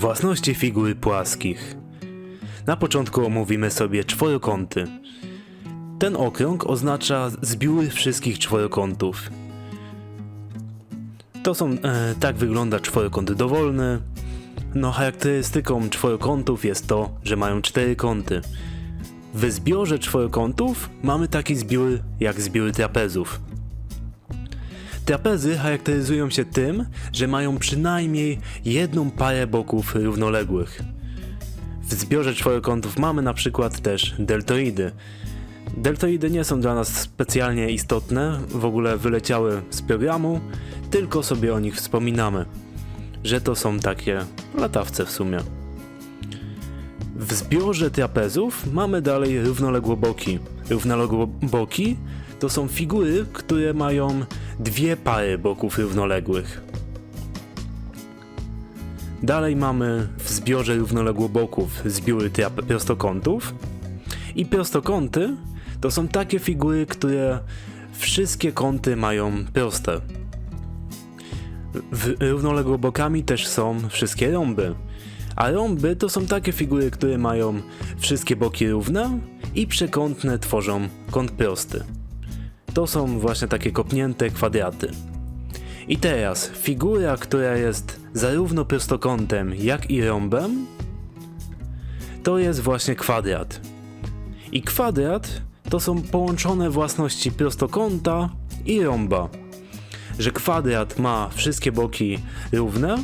Własności figury płaskich. Na początku omówimy sobie czworokąty. Ten okrąg oznacza zbiór wszystkich czworokątów. To są, e, tak wygląda czworokąt dowolny. No charakterystyką czworokątów jest to, że mają cztery kąty. W zbiorze czworokątów mamy taki zbiór jak zbiór trapezów. Trapezy charakteryzują się tym, że mają przynajmniej jedną parę boków równoległych. W zbiorze czworokątów mamy na przykład też deltoidy. Deltoidy nie są dla nas specjalnie istotne, w ogóle wyleciały z programu, tylko sobie o nich wspominamy, że to są takie latawce w sumie. W zbiorze trapezów mamy dalej równoległoboki. Równoległoboki to są figury, które mają dwie pary boków równoległych. Dalej mamy w zbiorze równoległoboków zbiory prostokątów. I prostokąty to są takie figury, które wszystkie kąty mają proste. W równoległobokami też są wszystkie rąby. A rąby to są takie figury, które mają wszystkie boki równe i przekątne tworzą kąt prosty. To są właśnie takie kopnięte kwadraty. I teraz figura, która jest zarówno prostokątem, jak i rąbem, to jest właśnie kwadrat. I kwadrat to są połączone własności prostokąta i rąba. Że kwadrat ma wszystkie boki równe,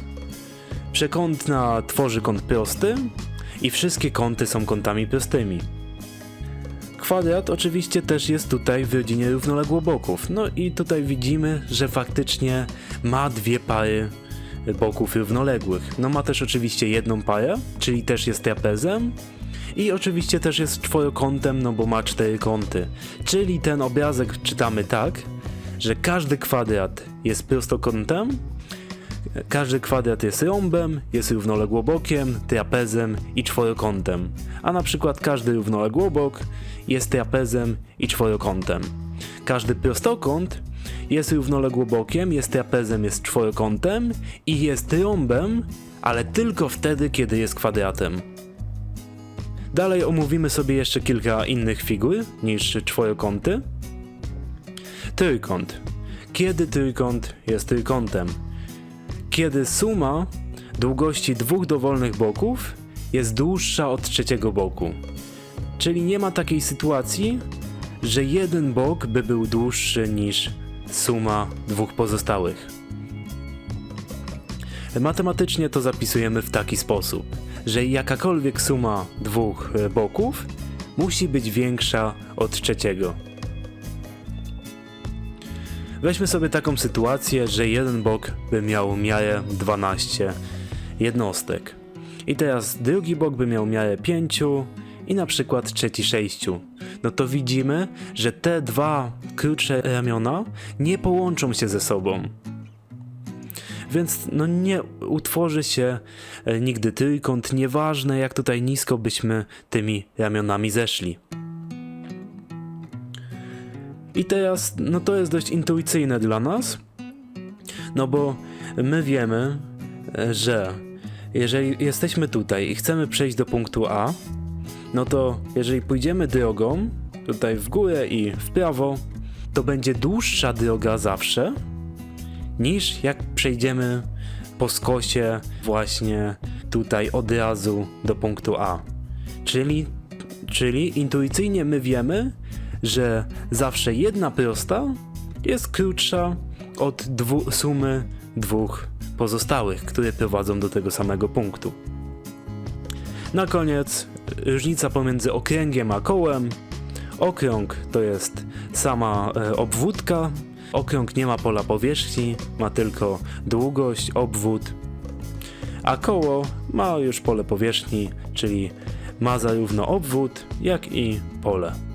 przekątna tworzy kąt prosty i wszystkie kąty są kątami prostymi. Kwadrat oczywiście też jest tutaj w rodzinie równoległoboków. No i tutaj widzimy, że faktycznie ma dwie pary boków równoległych. No ma też oczywiście jedną parę, czyli też jest trapezem. I oczywiście też jest czworokątem, no bo ma cztery kąty. Czyli ten obrazek czytamy tak, że każdy kwadrat jest prostokątem, każdy kwadrat jest rąbem, jest równoległobokiem, trapezem i czworokątem. A na przykład każdy równoległobok jest trapezem i czworokątem. Każdy prostokąt jest równoległobokiem, jest trapezem, jest czworokątem i jest rąbem, ale tylko wtedy, kiedy jest kwadratem. Dalej omówimy sobie jeszcze kilka innych figur niż czworokąty. Trójkąt. Kiedy trójkąt jest trójkątem? Kiedy suma długości dwóch dowolnych boków jest dłuższa od trzeciego boku. Czyli nie ma takiej sytuacji, że jeden bok by był dłuższy niż suma dwóch pozostałych. Matematycznie to zapisujemy w taki sposób, że jakakolwiek suma dwóch e, boków musi być większa od trzeciego. Weźmy sobie taką sytuację, że jeden bok by miał miarę 12 jednostek. I teraz drugi bok by miał miarę 5 i na przykład trzeci 6. No to widzimy, że te dwa krótsze ramiona nie połączą się ze sobą. Więc no nie utworzy się e, nigdy trójkąt, nieważne jak tutaj nisko byśmy tymi ramionami zeszli. I teraz, no to jest dość intuicyjne dla nas, no bo my wiemy, że jeżeli jesteśmy tutaj i chcemy przejść do punktu A, no to jeżeli pójdziemy drogą, tutaj w górę i w prawo, to będzie dłuższa droga zawsze, niż jak przejdziemy po skosie właśnie tutaj od razu do punktu A. Czyli, czyli intuicyjnie my wiemy, że zawsze jedna prosta jest krótsza od dwu, sumy dwóch pozostałych, które prowadzą do tego samego punktu. Na koniec różnica pomiędzy okręgiem a kołem. Okrąg to jest sama e, obwódka. Okrąg nie ma pola powierzchni, ma tylko długość, obwód. A koło ma już pole powierzchni, czyli ma zarówno obwód, jak i pole.